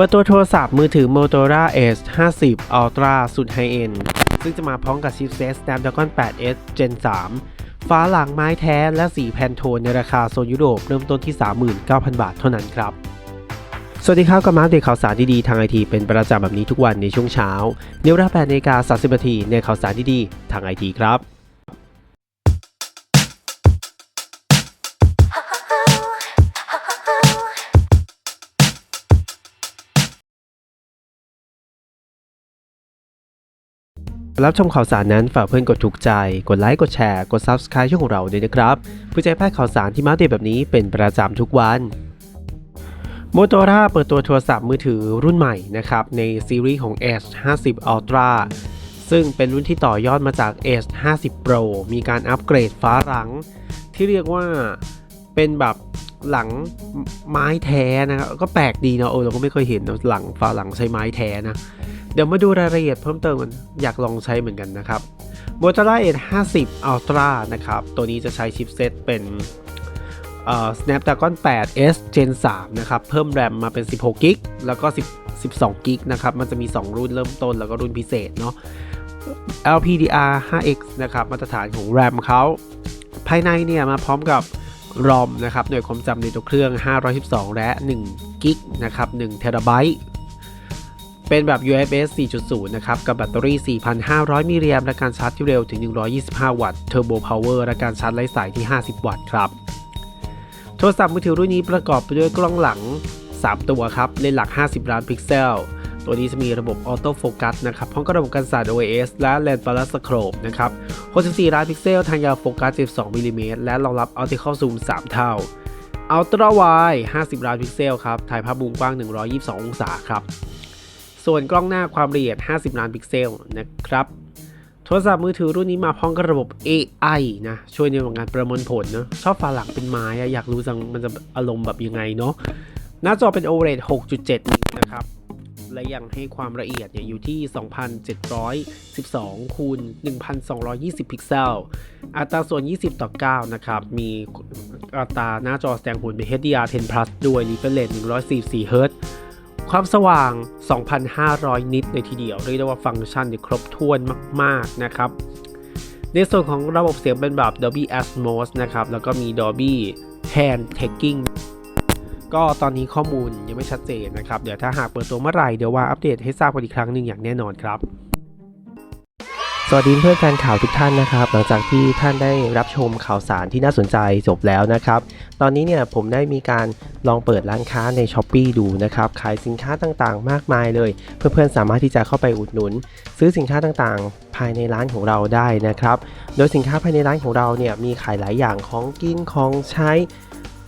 ปิดตัวโทรศัพท์มือถือ Motorola Edge 50 Ultra สุดไฮเอ็นซึ่งจะมาพร้อมกับชิปเซต Snapdragon 8S Gen 3 ฟ้าหลังไม้แท้และสีแพนโทนในราคาโซนยุโรปเริ่มต้นที่ 39,000 บาทเท่านั้นครับ สวัสดีครับกับมาอัปเดตข่าวสารดีๆทางไอทีเป็นประจำแบบนี้ทุกวันในช่วงเช้าในเวลา8นาฬิกา30นาทีในข่าวสารดีๆทางไอทีครับ รับชมข่าวสารนั้นฝากเพื่อนกดถูกใจ กดไลค์กดแชร์กด Subscribe ช่องของเราด้วยนะครับเพื่อจะให้พลาดข่าวสารที่มาเดตแบบนี้เป็นประจำทุกวันโมโต r o เปิดตัวโทรศัพท์มือถือรุ่นใหม่นะครับในซีรีส์ของ Edge 50 Ultra ซึ่งเป็นรุ่นที่ต่อยอดมาจาก Edge 50 Pro มีการอัปเกรดฟ้าหลัง ที่เรียกว่าเป็นแบบ หลังไม้แท้นะครับก็แปลกดีเนาะเออเราก็ไม่เคยเห็นนะหลังฟ้าหลังใช้ไม้แท้นะ เดี๋ยวมาดูรายละเอียดเพิ่มเติมกันอยากลองใช้เหมือนกันนะครับ Motorola Edge 50 Ultra นะครับ ตัวนี้จะใช้ชิปเซตเป็นเอ่อ Snapdragon 8S Gen 3 นะครับ เพิ่มแรมมาเป็น 16กิกแล้วก็ 10 12กิกนะครับ มันจะมี 2 รุ่นเริ่มต้นแล้วก็รุ่นพิเศษเนาะ LPDDR 5x นะครับ มาตรฐานของ RAM เขาภายในเนี่ยมาพร้อมกับ ROM นะครับหน่วยความจำในตัวเครื่อง 512 และ1กิกนะครับ1 t b เป็นแบบ UFS 4.0 นะครับ กับแบตเตอรี่ 4,500 มิลลิแอมป์และการชาร์จที่เร็วถึง 125 วัตต์ Turbo Power และการชาร์จไร้สายที่ 50 วัตต์ครับ โทรศัพท์มือถือรุ่นนี้ประกอบไปด้วยกล้องหลัง 3 ตัวครับ เลนส์หลัก 50 ล้านพิกเซล ตัวนี้จะมีระบบออโต้โฟกัสนะครับพร้อมกับระบบกันสั่น OIS และเลนส์ Polaris Scope นะครับ64ล้านพิกเซลทางยาวโฟกัส 12มิลลิเมตรและรองรับ Optical Zoom 3 เท่า Ultra Wide 50 ล้านพิกเซลครับ ถ่ายภาพมุมกว้าง 122 องศาครับ ส่วนกล้องหน้าความละเอียด 50 ล้านพิกเซลนะครับโทรศัพท์มือถือรุ่นนี้มาพร้อมกับระบบ AI นะ ช่วยในเรื่องการประมวลผลเนอะชอบฝาหลังเป็นไม้อะอยากรู้จังมันจะอารมณ์แบบยังไงเนาะหน้าจอเป็น OLED 6.7 นิ้วนะครับ และยังให้ความละเอียดเนี่ยอยู่ที่ 2,712 คูณ 1,220 พิกเซล อัตราส่วน 20 ต่อ 9 นะครับ มีอัตราหน้าจอแสดงผลเป็น HDR10 Plus ด้วย refresh rate 144 Hz ความสว่าง 2,500 นิตเลยทีเดียว เรียกได้ว่าฟังก์ชันเนี่ยครบถ้วนมาก ๆ นะครับในส่วนของระบบเสียงเป็นแบบ Dolby Atmos นะครับ แล้วก็มี Dolby Hand Tagging ก็ตอนนี้ข้อมูลยังไม่ชัดเจนนะครับ เดี๋ยวถ้าหากเปิดตัวเมื่อไหร่เดี๋ยวว่าอัปเดตให้ทราบกันอีกครั้งหนึ่งอย่างแน่นอนครับสวัสดีเพื่อนแฟนข่าวทุกท่านนะครับ หลังจากที่ท่านได้รับชมข่าวสารที่น่าสนใจจบแล้วนะครับ ตอนนี้เนี่ยผมได้มีการลองเปิดร้านค้าใน s h อ p e e ดูนะครับขายสินค้าต่างๆ มากมายเลย เพื่อนๆสามารถที่จะเข้าไปอุดหนุน ซื้อสินค้าต่างๆ ภายในร้านของเราได้นะครับ โดยสินค้าภายในร้านของเราเนี่ยมีขายหลายอย่างของกินของใช้